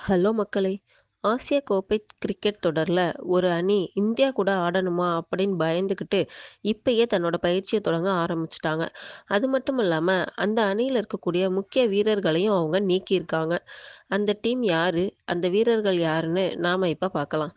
Hello மக்களே! ஆசிய கோப்பை கிரிக்கெட் தொடரில் ஒரு அணி இந்தியா கூட ஆடணுமா அப்படின்னு பயந்துக்கிட்டு இப்பயே தன்னோட பயிற்சியை தொடங்க ஆரம்பிச்சிட்டாங்க அது மட்டும் இல்லாமல் அந்த அணியில் இருக்கக்கூடிய முக்கிய வீரர்களையும் அவங்க நீக்கியிருக்காங்க. அந்த டீம் யார் அந்த வீரர்கள் யாருன்னு நாம் இப்போ பார்க்கலாம்.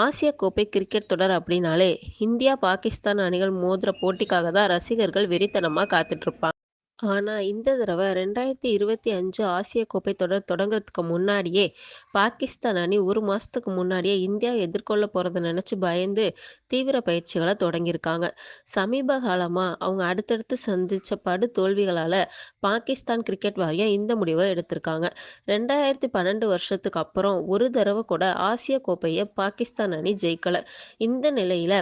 ஆசிய கோப்பை கிரிக்கெட் தொடர் அப்படின்னாலே, இந்தியா, பாகிஸ்தான் அணிகள் மோதுற போட்டிக்காக தான் ரசிகர்கள் வெறித்தனமாக காத்துட்ருப்பாங்க. ஆனா, இந்த தடவ 2025 ஆசிய கோப்பை தொடர் தொடங்கறதுக்கு முன்னாடியே, பாகிஸ்தான் அணி 1 மாசத்துக்கு முன்னாடியே இந்தியா எதிர்கொள்ள போறத நினச்சி பயந்து, தீவிர பயிற்சிகள தொடங்கியிருக்காங்க. சமீப காலமா அவங்க அடுத்தடுத்து சந்திச்ச படு தோல்விகளால, பாகிஸ்தான் கிரிக்கெட் வாரியம் இந்த முடிவ எடுத்திருக்காங்க. 2012 வருஷத்துக்கு அப்புறம் ஒரு தடவ கூட ஆசிய கோப்பைய பாகிஸ்தான் அணி ஜெயிக்கல. இந்த நிலையில,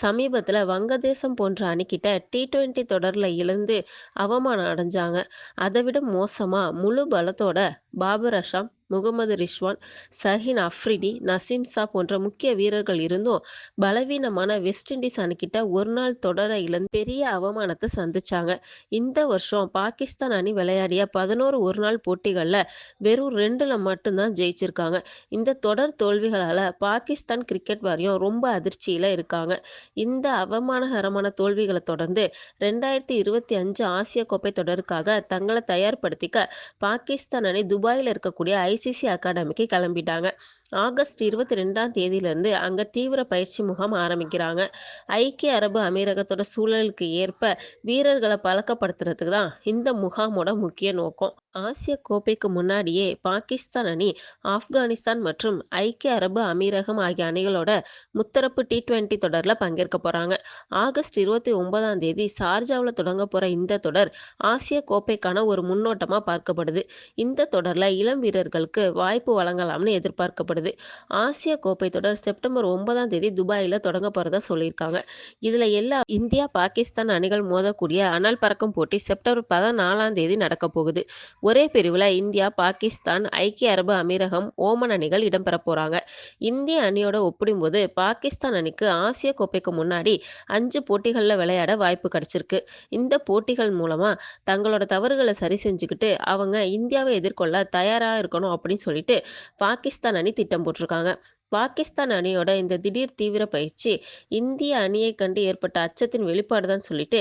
சமீபத்தில் வங்கதேசம் போன்ற அணிக்கிட்ட டி ட்வெண்ட்டி தொடரில் இழந்து அவமானம் அடைஞ்சாங்க. அதை விட மோசமாக முழு பலத்தோட பாபர் அஷாம் முகமது ரிஷ்வான் சஹின் அஃப்ரிடி, நசீம் ஷா போன்ற முக்கிய வீரர்கள் இருந்தும், பலவீனமான வெஸ்ட் இண்டீஸ் அனுக்கிட்ட ஒரு நாள் தொடர இழந்து பெரிய அவமானத்தை சந்திச்சாங்க. இந்த வருஷம் பாகிஸ்தான் அணி விளையாடிய பதினோரு ஒரு நாள் போட்டிகளில் வெறும் ரெண்டுல மட்டும்தான் ஜெயிச்சிருக்காங்க. இந்த தொடர் தோல்விகளால் பாகிஸ்தான் கிரிக்கெட் வாரியம் ரொம்ப அதிர்ச்சியில் இருக்காங்க. இந்த அவமானகரமான தோல்விகளை தொடர்ந்து, 2025 ஆசிய கோப்பை தொடருக்காக தங்களை தயார்படுத்திக்க பாகிஸ்தான் அணி துபாயில் இருக்கக்கூடிய ஐசிசி அகாடமிக்கு கிளம்பிட்டாங்க. ஆகஸ்ட் 22ஆம் தேதியிலிருந்து அங்கே தீவிர பயிற்சி முகாம் ஆரம்பிக்கிறாங்க. ஐக்கிய அரபு அமீரகத்தோட சூழலுக்கு ஏற்ப வீரர்களை பழக்கப்படுத்துறதுக்கு தான் இந்த முகாமோட முக்கிய நோக்கம். ஆசிய கோப்பைக்கு முன்னாடியே பாகிஸ்தான் அணி, ஆப்கானிஸ்தான் மற்றும் ஐக்கிய அரபு அமீரகம் ஆகிய அணிகளோட முத்தரப்பு டி டுவெண்ட்டி தொடரில் பங்கேற்க போகிறாங்க ஆகஸ்ட் 29ஆம் தேதி சார்ஜாவில் தொடங்க போகிற இந்த தொடர், ஆசிய கோப்பைக்கான ஒரு முன்னோட்டமாக பார்க்கப்படுது. இந்த தொடரில் இளம் வீரர்களுக்கு வாய்ப்பு வழங்கலாம்னு எதிர்பார்க்கப்படுது. ஆசிய கோப்பை தொடர் செப்டம்பர் ஒன்பதாம் தேதி துபாயில தொடங்க போறதா சொல்லியிருக்காங்க. இதுல எல்லா இந்தியா, பாகிஸ்தான் அணிகள் மோதக்கூடிய அனல் பறக்கும் போட்டி செப்டம்பர் 14ஆம் தேதி நடக்க போகுது. ஒரே பிரிவுல இந்தியா, பாகிஸ்தான், ஐக்கிய அரபு அமீரகம், ஓமன் அணிகள் இடம்பெற போறாங்க. இந்திய அணியோட ஒப்பிடும்போது, பாகிஸ்தான் அணிக்கு ஆசிய கோப்பைக்கு முன்னாடி அஞ்சு போட்டிகளில் விளையாட வாய்ப்பு கிடைச்சிருக்கு. இந்த போட்டிகள் மூலமா தங்களோட தவறுகளை சரி செஞ்சுக்கிட்டு, அவங்க இந்தியாவை எதிர்கொள்ள தயாராக இருக்கணும் அப்படின்னு சொல்லிட்டு பாகிஸ்தான் அணி திட்டம் போட்டிருக்காங்க. பாகிஸ்தான் அணியோட இந்த திடீர் தீவிர பயிற்சி, இந்திய அணியைக் கண்டு ஏற்பட்ட அச்சத்தின் வெளிப்பாடு தான் சொல்லிட்டு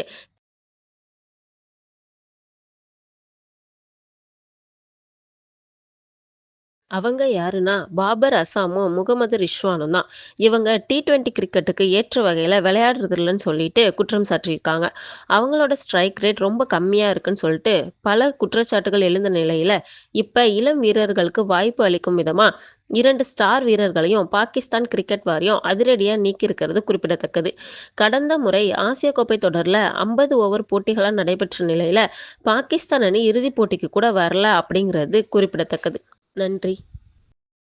அவங்க யாருன்னா, பாபர் அசாமும், முகமது ரிஷ்வானும் தான். இவங்க டி20 கிரிக்கெட்டுக்கு ஏற்ற வகையில் விளையாடுறதில்லன்னு சொல்லிட்டு குற்றம் சாட்டியிருக்காங்க. அவங்களோட ஸ்ட்ரைக் ரேட் ரொம்ப கம்மியாக இருக்குன்னு சொல்லிட்டு பல குற்றச்சாட்டுகள் எழுந்த நிலையில் இப்போ இளம் வீரர்களுக்கு வாய்ப்பு அளிக்கும் விதமாக இரண்டு ஸ்டார் வீரர்களையும் பாகிஸ்தான் கிரிக்கெட் வாரியம் அதிரடியாக நீக்கியிருக்கிறது குறிப்பிடத்தக்கது. கடந்த முறை ஆசிய கோப்பை தொடரில் ஐம்பது ஓவர் போட்டிகளாக நடைபெற்ற நிலையில் பாகிஸ்தான் அணி இறுதிப் போட்டிக்கு கூட வரல அப்படிங்கிறது குறிப்பிடத்தக்கது. நன்றி.